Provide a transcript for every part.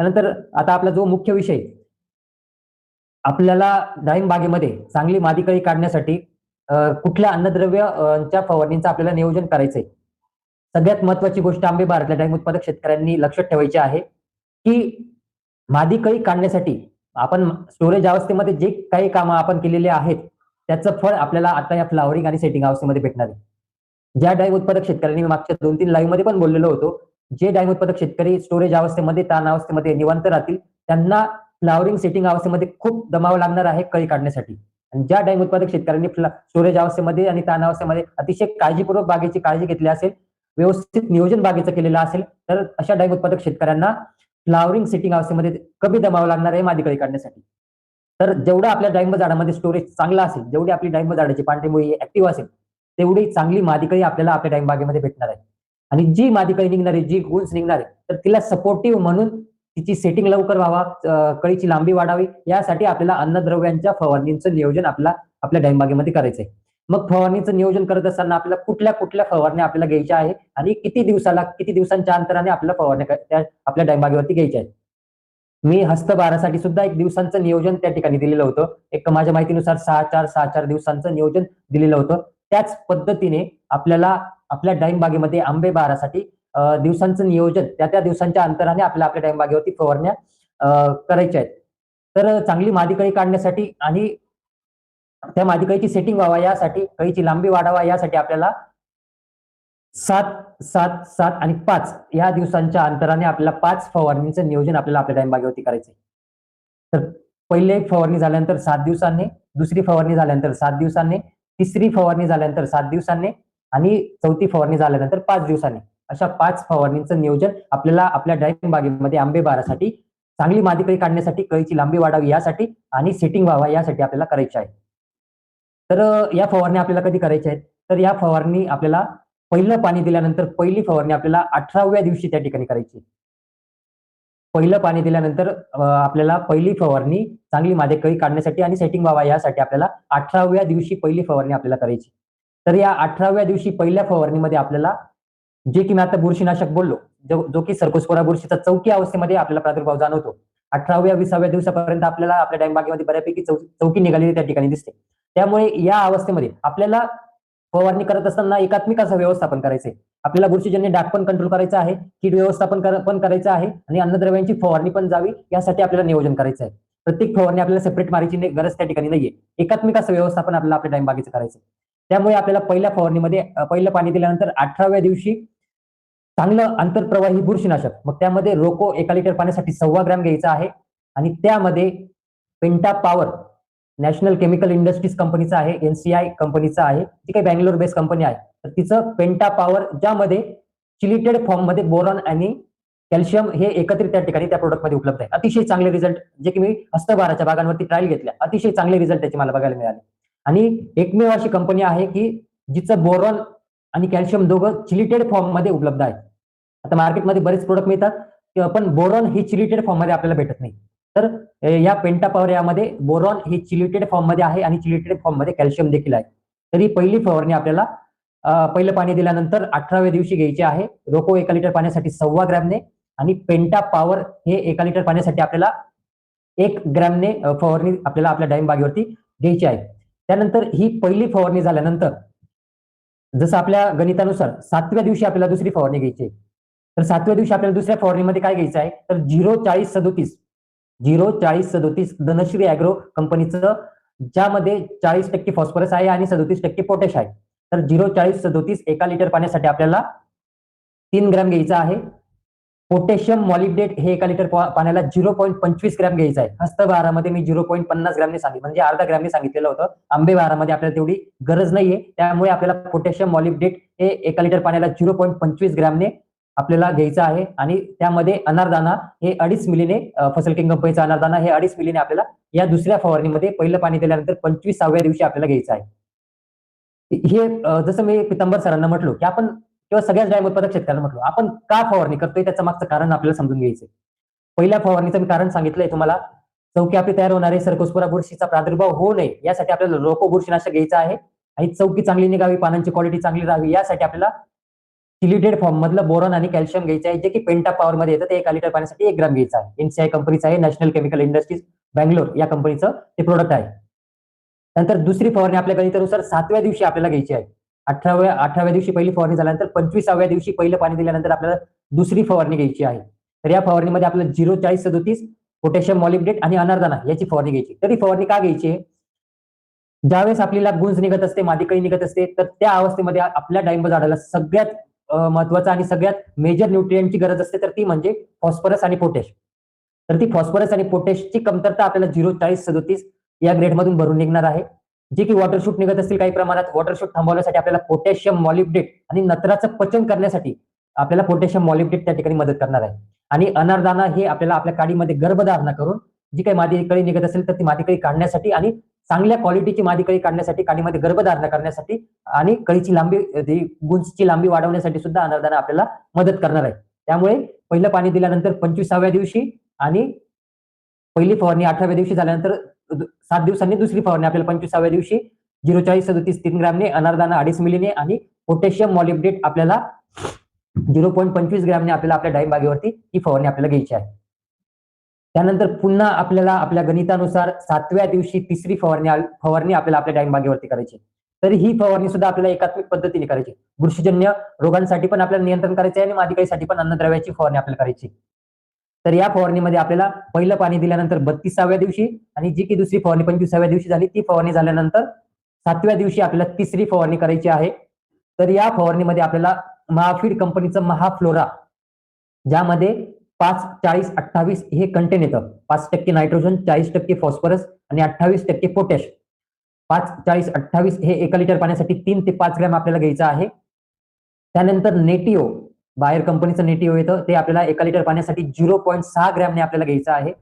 त्यानंतर आता आपला जो मुख्य विषय आपल्याला डाळिंब बागेमध्ये चांगली मादी कळी काढण्यासाठी कुठल्या अन्नद्रव्यच्या फवारणींचं फवारणीचं आपल्याला नियोजन करायचंय. सगळ्यात महत्वाची गोष्ट आंबे भारतल्या डाळिंब उत्पादक शेतकऱ्यांनी लक्षात ठेवायची आहे की मादी कळी काढण्यासाठी आपण स्टोरेज अवस्थेमध्ये जे काही कामं आपण केलेले आहेत त्याचं फळ आपल्याला आता या फ्लावरिंग आणि सेटिंग अवस्थेमध्ये भेटणार आहे. ज्या डाळिंब उत्पादक शेतकऱ्यांनी मागच्या दोन तीन लाईव्हमध्ये पण बोललेलो होतो जे डाळिंब उत्पादक शेतकरी स्टोरेज अवस्थेमध्ये ताण अवस्थेमध्ये निवांत राहतील त्यांना फ्लावरिंग सेटिंग अवस्थेमध्ये खूप दमावं लागणार आहे कळी काढण्यासाठी. आणि ज्या डाळिंब उत्पादक शेतकऱ्यांनी स्टोरेज अवस्थेमध्ये आणि ताण अवस्थेमध्ये अतिशय काळजीपूर्वक बागेची काळजी घेतली असेल व्यवस्थित नियोजन बागेचं केलेलं असेल तर अशा डाळिंब उत्पादक शेतकऱ्यांना फ्लावरिंग सेटिंग अवस्थेमध्ये कमी दमावं लागणार आहे मादी कळी काढण्यासाठी. तर जेवढं आपल्या डाळिंब झाडामध्ये स्टोरेज चांगला असेल जेवढी आपली डाळिंब झाडाची पांढरी मुळी ऍक्टिव्ह असेल तेवढी चांगली मादी कळी आपल्याला आपल्या डाळिंब बागेमध्ये भेटणार आहे. आणि जी मादी निघणारी जी गुंज निघणार तर तिला सपोर्टिव्ह म्हणून तिची सेटिंग लवकर व्हावा कळीची लांबी वाढावी यासाठी आपल्याला अन्नद्रव्यांच्या फवारणीचं नियोजन आपल्याला आपल्या डाळिंब करायचंय. मग फवारणीचं नियोजन करत असताना आपल्याला कुठल्या कुठल्या फवारण्या आपल्याला घ्यायच्या आहे आणि किती दिवसाला किती दिवसांच्या अंतराने आपल्याला फवारण्या आपल्या डाळिंब घ्यायच्या आहेत? मी हस्तभारासाठी सुद्धा एक दिवसांचं नियोजन त्या ठिकाणी दिलेलं होतं. एक माझ्या माहितीनुसार सहा चार सहा चार दिवसांचं नियोजन दिलेलं होतं. त्याच पद्धतीने आपल्याला आपल्या डाळिंब बागेमध्ये आंबे बहारासाठी दिवसांचं नियोजन त्या त्या दिवसांच्या अंतराने आपल्याला आपल्या डाळिंब बागेवरती फवारण्या करायच्या आहेत. तर चांगली मादीकळी काढण्यासाठी आणि त्या मादीकळीची सेटिंग व्हावा यासाठी कळीची लांबी वाढावा यासाठी आपल्याला सात सात सात आणि पाच या दिवसांच्या अंतराने आपल्याला पाच फवारणीचं नियोजन आपल्याला आपल्या डाळिंब बागेवरती करायचंय. तर पहिले एक फवारणी झाल्यानंतर सात दिवसांनी दुसरी फवारणी झाल्यानंतर सात दिवसांनी तिसरी फवारणी झाल्यानंतर सात दिवसांनी आणि चौथी फवारणी झाल्यानंतर पाच दिवसांनी. अशा पाच फवारणींचं नियोजन आपल्याला आपल्या डाळिंब बागेमध्ये आंबे बारासाठी चांगली मादी कळी काढण्यासाठी कळीची लांबी वाढावी यासाठी आणि सेटिंग व्हावा यासाठी आपल्याला करायची आहे. तर या फवारणी आपल्याला कधी करायच्या आहेत? तर या फवारणी आपल्याला पहिलं पाणी दिल्यानंतर पहिली फवारणी आपल्याला अठराव्या दिवशी त्या ठिकाणी करायची पहिलं पाणी दिल्यानंतर आपल्याला पहिली फवारणी चांगली मादी कळी काढण्यासाठी आणि सेटिंग व्हावा यासाठी आपल्याला अठराव्या दिवशी पहिली फवारणी आपल्याला करायची. तर या अठराव्या दिवशी पहिल्या फवारणीमध्ये आपल्याला जे की मी आता बुरशीनाशक बोललो जो जो की सर्कोस्पोरा बुरशीचा चौकी अवस्थेमध्ये आपल्याला प्रादुर्भाव जाणवतो. अठराव्या विसाव्या दिवसापर्यंत आपल्याला आपल्या डायबागेमध्ये बागेमध्ये बऱ्यापैकी चौकी निघालेली त्या ठिकाणी दिसते. त्यामुळे या अवस्थेमध्ये आपल्याला फवारणी करत असताना एकात्मिक असं व्यवस्थापन करायचंय आपल्याला बुरशीजन्य डाग पण कंट्रोल करायचं आहे कीड व्यवस्थापन पण करायचं आहे आणि अन्नद्रव्यांची फवारणी पण जावी यासाठी आपल्याला नियोजन करायचं आहे. प्रत्येक फवारणी आपल्याला सेपरेट मारायची गरज त्या ठिकाणी नाहीये. एकात्मिक असं व्यवस्थापन आपल्याला आपल्या डाळिंब बागेचं करायचं आहे. त्यामुळे आपल्याला पहिल्या फवारणीमध्ये पहिलं पाणी दिल्यानंतर अठराव्या दिवशी चांगलं आंतरप्रवाही बुरशीनाशक मग त्यामध्ये रोको एका लिटर पाण्यासाठी सव्वा ग्रॅम घ्यायचा आहे आणि त्यामध्ये penta power national chemical industries कंपनीचं आहे एनसीआय कंपनीचं आहे जी काही बँगलोर बेस्ड कंपनी आहे. तर तिचं पेंटा पॉवर ज्यामध्ये चिलिटेड फॉर्ममध्ये बोरॉन आणि कॅल्शियम हे एकत्रित त्या ठिकाणी त्या प्रोडक्टमध्ये उपलब्ध आहे. अतिशय चांगले रिझल्ट जे की मी हस्तभाराच्या भागांवरती ट्रायल घेतल्या. अतिशय चांगले रिझल्ट त्याचे मला बघायला मिळाले. आणि एकमेव अशी कंपनी आहे की जिचं बोरॉन आणि कॅल्शियम दोघं चिलिटेड फॉर्ममध्ये उपलब्ध आहे. आता मार्केटमध्ये बरेच प्रोडक्ट मिळतात पण बोरॉन ही चिलिटेड फॉर्ममध्ये आपल्याला भेटत नाही. तर या पेंटा पॉवर यामध्ये बोरॉन हे चिलिटेड फॉर्ममध्ये आहे आणि चिलिटेड फॉर्ममध्ये कॅल्शियम देखील आहे. तरी पहिली फवारणी आपल्याला पहिलं पाणी दिल्यानंतर अठराव्या दिवशी घ्यायची आहे. रोको एका लिटर पाण्यासाठी सव्वा ग्रॅमने आणि पेंटा पॉवर हे एका लिटर पाण्यासाठी आपल्याला एक ग्रॅमने फवारणी आपल्याला आपल्या डाळिंब बागेवरती घ्यायची आहे. त्यानंतर ही पहिली फवारणी झाल्यानंतर जसं आपल्या गणितानुसार सातव्या दिवशी आपल्याला दुसरी फवारणी घ्यायची आहे. तर सातव्या दिवशी आपल्याला दुसऱ्या फवारणीमध्ये काय घ्यायचं आहे? तर झिरो चाळीस सदोतीस. झिरो चाळीस सदोतीस धनश्री अॅग्रो कंपनीचं ज्यामध्ये चाळीस टक्के फॉस्फरस आहे आणि सदोतीस टक्के पोटॅश आहे. तर झिरो चाळीस सदोतीस एका लिटर पाण्यासाठी आपल्याला तीन ग्रॅम घ्यायचा आहे. पोटॅशियम मॉलिब्डेट हे एका लिटर पाण्याला झिरो पॉईंट पंचवीस ग्रॅम घ्यायचं आहे. हस्तभारामध्ये मी झिरो पॉईंट पन्नास ग्रॅमने सांगितलं म्हणजे अर्धा ग्रॅमने सांगितलेलं होतं. आंबेबारामध्ये आपल्याला तेवढी गरज नाहीये. त्यामुळे आपल्याला पोटॅशियम मॉलिब्डेट हे एका लिटर पाण्याला झिरो पॉईंट पंचवीस ग्रॅमने आपल्याला घ्यायचा आहे आणि त्यामध्ये अनारदाना हे अडीच मिलीने अ, फसल किंग कंपनीचा अनारदाना हे अडीच मिलीने आपल्याला या दुसऱ्या फवारणीमध्ये पहिलं पाणी दिल्यानंतर पंचवीसाव्या दिवशी आपल्याला घ्यायचं आहे. हे जसं मी पितांबर सरांना म्हटलो की आपण किंवा सगळ्याच डाळिंब उत्पादक शेतकऱ्यांना म्हटलो आपण का फवारणी करतोय त्याचं मागचं कारण आपल्याला समजून घ्यायचं पहिल्या फवारणीचं मी कारण सांगितलंय तुम्हाला चौकी आपली तयार होणारे सरकोस्पुरा बुरशीचा प्रादुर्भाव होऊ नये यासाठी आपल्याला रोको बुरशीनाशक घ्यायचं आहे. आणि चौकी चांगली निघावी पानांची क्वालिटी चांगली राहावी यासाठी आपल्याला सिलिटेड फॉर्म मधलं बोरॉन आणि कॅल्शियम घ्यायचं आहे जे की पेंटा पॉवर मध्ये येतं ते एका लिटर पाण्यासाठी एक ग्राम घ्यायचं आहे. एनसीआय कंपनीचं आहे नॅशनल केमिकल इंडस्ट्रीज बँगलोर या कंपनीचं ते प्रोडक्ट आहे. नंतर दुसरी फवारणी आपल्या गणितानुसार सातव्या दिवशी आपल्याला घ्यायची आहे. अठराव्या अठराव्या दिवशी पहिली फवारणी झाल्यानंतर पंचवीसाव्या दिवशी पहिलं पाणी दिल्यानंतर आपल्याला दुसरी फवारणी घ्यायची आहे. तर या फवारणीमध्ये आपल्याला झिरो चाळीस सदोतीस पोटॅशियम मॉलिब्डेट आणि अनारदाना याची फवारणी घ्यायची. तर ही फवारणी का घ्यायची आहे? ज्यावेळेस आपल्याला गुंज निघत असते मादिकळी निघत असते तर त्या अवस्थेमध्ये आपल्या डाळिंब झाडाला सगळ्यात महत्वाचं आणि सगळ्यात मेजर न्यूट्रिएंटची गरज असते तर ती म्हणजे फॉस्फरस आणि पोटॅश तर ती फॉस्फरस आणि पोटॅशची कमतरता आपल्याला झिरो चाळीस सदोतीस या ग्रेडमधून भरून निघणार आहे. जे की वॉटर शूट निघत असतील काही प्रमाणात वॉटर शूट थांबवण्यासाठी आपल्याला पोटॅशियम मॉलिब्डेट आणि नत्राचं पचन करण्यासाठी आपल्याला पोटॅशियम मॉलिब्डेट त्या ठिकाणी मदत करणार आहे. आणि अनारदाना हे आपल्याला आपल्या काडीमध्ये गर्भधारणा करून जी काही मादी कळी निघत असेल तर ती मादी कळी काढण्यासाठी आणि चांगल्या क्वालिटीची मादी कळी काढण्यासाठी काडीमध्ये गर्भधारणा करण्यासाठी आणि कळीची लांबी गुंजची लांबी वाढवण्यासाठी सुद्धा अनारदाना आपल्याला मदत करणार आहे. त्यामुळे पहिलं पाणी दिल्यानंतर पंचवीसाव्या दिवशी आणि पहिली फवारणी अठराव्या दिवशी झाल्यानंतर सात दिवसांनी दुसरी फवारणी आपल्याला पंचवीसाव्या दिवशी झिरो चाळीस सदतीस तीन ग्रॅमने अनारदाना अडीच मिलीने आणि पोटॅशियम मॉलिब्डेट आपल्याला झिरो पॉईंट पंचवीस ग्रॅमने आपल्याला आपल्या डाळिंबागेवरती ही फवारणी आपल्याला घ्यायची आहे. त्यानंतर पुन्हा आपल्याला आपल्या गणितानुसार सातव्या दिवशी तिसरी फवारणी फवारणी आपल्याला आपल्या डाळिंब बागेवरती करायची. तर ही फवारणी सुद्धा आपल्याला एकात्मिक पद्धतीने करायची. बुरशीजन्य रोगांसाठी पण आपल्याला नियंत्रण करायचं आहे आणि मादिकाईसाठी पण अन्नद्रव्याची फवारणी आपल्याला करायची. तर या फवारणीमध्ये आपल्याला पहिलं पाणी दिल्यानंतर बत्तीसाव्या दिवशी आणि जी की दुसरी फवारणी पंचवीसाव्या दिवशी झाली ती फवारणी झाल्यानंतर सातव्या दिवशी आपल्याला तिसरी फवारणी करायची आहे. तर या फवारणीमध्ये आपल्याला महाफीड कंपनीचं महाफ्लोरा ज्यामध्ये पाच चाळीस अठ्ठावीस हे कंटेन येतं. पाच टक्के नायट्रोजन चाळीस टक्के फॉस्फरस आणि अठ्ठावीस टक्के पोटॅश पाच चाळीस अठ्ठावीस हे एका लिटर पाण्यासाठी तीन ते पाच ग्रॅम आपल्याला घ्यायचं आहे. त्यानंतर नेटिओ बाहेर कंपनीचं नेटिओ येतं ते आपल्याला एका लिटर पाण्यासाठी झिरो पॉईंट सहा ग्रॅमने आपल्याला घ्यायचं आहे.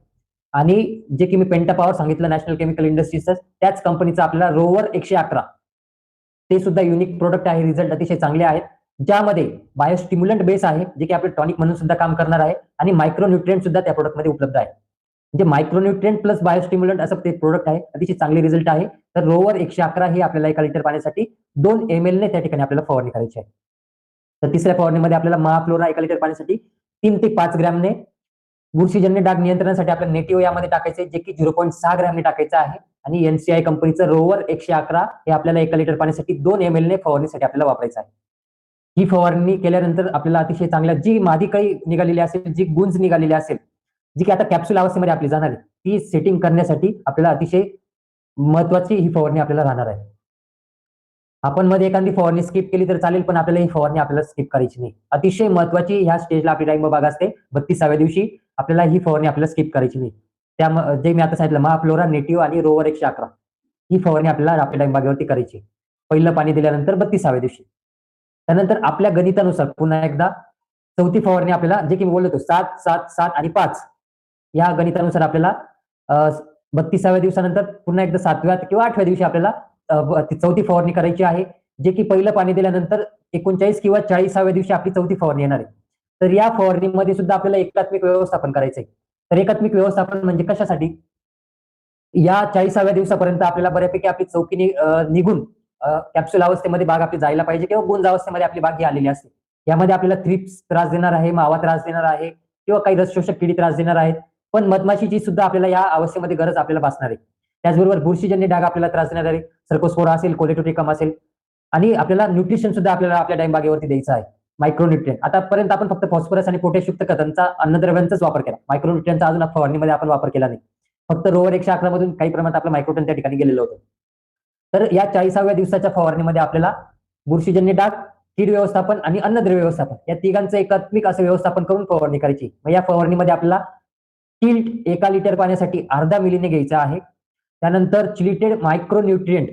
आणि जे की मी पेंटा पॉवर सांगितलं नॅशनल केमिकल इंडस्ट्रीजचं त्याच कंपनीचं आपल्याला रोवर एकशे अकरा. ते सुद्धा युनिक प्रोडक्ट आहे रिझल्ट अतिशय चांगले आहेत. ज्यामध्ये बायोस्टिम्युलंट बेस आहे जे की आपले टॉनिक म्हणून सुद्धा काम करणार आहे आणि मायक्रोन्युट्रिएंट सुद्धा त्या प्रोडक्टमध्ये उपलब्ध आहे. म्हणजे मायक्रोन्युट्रिएंट प्लस बायोस्टिम्युलंट असं ते प्रोडक्ट आहे अतिशय चांगले रिझल्ट आहे. तर रोवर एकशे अकरा हे आपल्याला एका लिटर पाण्यासाठी दोन एम ने त्या ठिकाणी आपल्याला फवारणी करायची आहे. तर तिसऱ्या फवारणीमध्ये आपल्याला महाफ्लोरा एका लिटर पाण्यासाठी तीन ते पाच ग्रॅमने बुरशीजन्य डाग नियंत्रणासाठी आपल्याला नेटिओ यामध्ये टाकायचे जे की झिरो पॉईंट सहा ग्रॅमने टाकायचं आहे. आणि एनसीआय कंपनीचं रोवर एकशे अकरा हे आपल्याला एका लिटर पाण्यासाठी दोन एम ने फवारणीसाठी आपल्याला वापरायचं आहे. ही फवारणी केल्यानंतर आपल्याला अतिशय चांगल्या जी मादी काही निघालेली असेल जी गुंज निघालेली असेल जी की आता कॅप्सूल अवस्थेमध्ये आपली जाणार आहे ती सेटिंग करण्यासाठी आपल्याला अतिशय महत्वाची ही फवारणी आपल्याला राहणार आहे. आपण मध्ये एखादी फवारणी स्किप केली तर चालेल पण आपल्याला ही फवारणी आपल्याला स्किप करायची नाही. अतिशय महत्वाची ह्या स्टेजला आपली डाळिंब बाग असते बत्तीसाव्या दिवशी आपल्याला ही फवारणी आपल्याला स्किप करायची नाही. त्या जे मी आता सांगितलं महाफ्लोरा नेटिव्ह आणि रोवर एकशे अकरा ही फवारणी आपल्याला आपल्या डाळिंब करायची पहिलं पाणी दिल्यानंतर बत्तीसाव्या दिवशी. त्यानंतर आपल्या गणितानुसार पुन्हा एकदा चौथी फवारणी आपल्याला जे की मी बोललो होतो सात सात सात आणि पाच या गणितानुसार आपल्याला बत्तीसाव्या दिवसानंतर पुन्हा एकदा सातव्या किंवा आठव्या दिवशी आपल्याला चौथी फवारणी करायची आहे जे की पहिलं पाणी दिल्यानंतर एकोणचाळीस किंवा चाळीसाव्या दिवशी आपली चौथी फवारणी येणार आहे. तर या फवारणीमध्ये सुद्धा आपल्याला एकात्मिक व्यवस्थापन करायचंय. तर एकात्मिक व्यवस्थापन म्हणजे कशासाठी? या चाळीसाव्या दिवसापर्यंत आपल्याला बऱ्यापैकी आपली चौकी निघून कॅप्सूल अवस्थेमध्ये बाग आपली जायला पाहिजे किंवा गुंज अवस्थेमध्ये आपली बाग ही आलेली असते. यामध्ये आपल्याला थ्रिप्स त्रास देणार आहे मावा त्रास देणार आहे किंवा काही रस शोषक किडी त्रास देणार आहेत. पण मधमाशीची सुद्धा आपल्याला या अवस्थेमध्ये गरज आपल्याला भासणार आहे. त्याचबरोबर बुरशीजन्य डाग आपल्याला त्रास देणार आहे. सर्कोस्फोरा असेल कोलेटोटिकम असेल आणि आपल्याला न्यूट्रिशन सुद्धा आपल्याला आपल्या डाईम बागेवरती द्यायचं आहे. मायक्रोन्युट्रियन आतापर्यंत आपण फक्त फॉस्फरस आणि पोटॅशयुक्त खतांचा अन्नद्रव्यांचाच वापर केला. मायक्रोन्युट्रियनचा अजून फवारणीमध्ये आपण वापर केला नाही. फक्त रोवर एकशे अकरा मधून काही प्रमाणात आपलं मायक्रोटन त्या ठिकाणी गेलेलं होतं. तर या चाळीसाव्या दिवसाच्या फवारणीमध्ये आपल्याला बुरशीजन्य डाग कीड व्यवस्थापन आणि अन्नद्रव्य व्यवस्थापन या तिघांचं एकात्मिक असं व्यवस्थापन करून फवारणी करायची. मग या फवारणीमध्ये आपल्याला टिल्ट एका लिटर पाण्यासाठी अर्धा मिलीने घ्यायचा आहे. त्यानंतर चिलिटेड मायक्रोन्युट्रियंट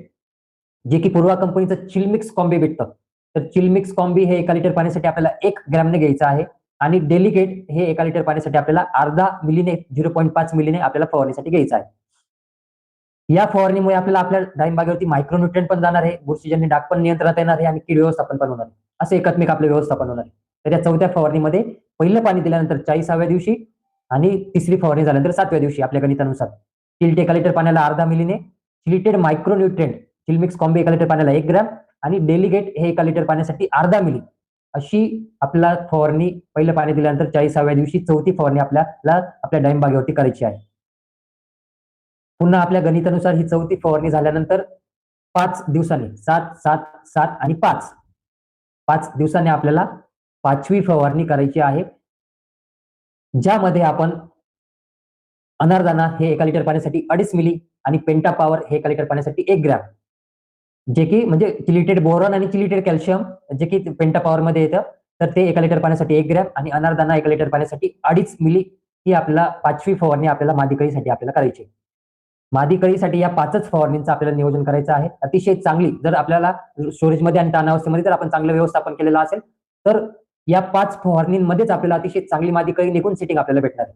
जे की पूर्वा कंपनीचं चिलमिक्स कॉम्बी भेटतं. तर चिलमिक्स कॉम्बी हे एका लिटर पाण्यासाठी आपल्याला एक ग्रॅमने घ्यायचं आहे. आणि डेलिकेट हे एका लिटर पाण्यासाठी आपल्याला अर्धा मिलीने झिरो पॉईंट पाच मिलीने आपल्याला फवारणीसाठी घ्यायचं आहे. या फवारणीमुळे आपल्याला आपल्या डाळिंबागेवरती मायक्रोन्युट्रिएंट पण जाणार आहे. बुरशीजन्य डाग पण नियंत्रणात येणार आहे आणि कीड व्यवस्थापन पण होणार आहे. असं एकात्मिक आपलं व्यवस्थापन होणार आहे. तर या चौथ्या फवारणीमध्ये पहिलं पाणी दिल्यानंतर चाळीसाव्या दिवशी आणि तिसरी फवारणी झाल्यानंतर सातव्या दिवशी आपल्या गणितानुसार. चिलटे एका लिटर पाण्याला अर्धा मिलीने चिलिटेड मायक्रोन्युट्रिएंट चिलमिक्स कॉम्बे एका लिटर पाण्याला एक ग्रॅम आणि डेलिगेट हे एका लिटर पाण्यासाठी अर्धा मिली. अशी आपला फवारणी पहिलं पाणी दिल्यानंतर चाळीसाव्या दिवशी चौथी फवारणी आपल्याला आपल्या डाळिंब करायची आहे. पुन्हा आपल्या गणितानुसार ही चौथी फवारणी झाल्यानंतर पाच दिवसांनी सात सात सात आणि पाच. पाच दिवसांनी आपल्याला पाचवी फवारणी करायची आहे. ज्यामध्ये आपण अनारदाना हे एका लिटर पाण्यासाठी अडीच मिली आणि पेंटा पॉवर हे एका लिटर पाण्यासाठी एक ग्रॅम. जे की म्हणजे चिलिटेड बोरॉन आणि चिलिटेड कॅल्शियम जे की पेंटा पॉवर मध्ये येतं तर ते एका लिटर पाण्यासाठी एक ग्रॅम आणि अनारदाना एका लिटर पाण्यासाठी अडीच मिली ही आपल्याला पाचवी फवारणी आपल्याला मादीकळीसाठी आपल्याला करायची मादी कळीसाठी या पाचच फवारणींचं आपल्याला नियोजन करायचं आहे. अतिशय चांगली जर आपल्याला स्टोरेजमध्ये आणि ताणावस्थेमध्ये जर आपण चांगलं व्यवस्थापन केलेलं असेल तर या पाच फवारणींमध्येच आपल्याला अतिशय चांगली मादीकळी निघून सेटिंग आपल्याला भेटणार आहे.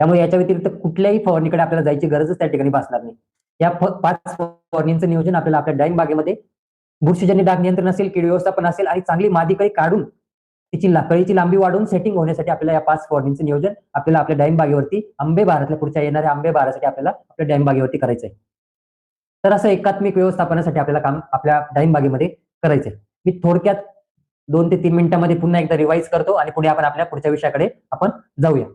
त्यामुळे याच्या व्यतिरिक्त कुठल्याही फवारणीकडे आपल्याला जायची गरजच त्या ठिकाणी भासणार नाही. या पाच फवारणींचं नियोजन आपल्याला आपल्या डाळिंब बागेमध्ये बुरशीजन्य डाग नियंत्रण असेल कीड व्यवस्थापन असेल आणि चांगली मादीकळी काढून तिची कळीची लांबी वाढून सेटिंग होण्यासाठी आपल्याला या पाच फवारणींचं नियोजन आपल्याला आपल्या डाईम बागेवरती आंबे भारतल्या पुढच्या येणाऱ्या आंबे बहारासाठी आपल्याला आपल्या डाईम बागेवरती करायचं आहे तर असं एकात्मिक व्यवस्थापनासाठी आपल्याला काम आपल्या डाईम बागेमध्ये करायचंय. मी थोडक्यात दोन ते तीन मिनिटांमध्ये पुन्हा एकदा रिवाईज करतो आणि पुढे आपण आपल्या पुढच्या विषयाकडे आपण जाऊया.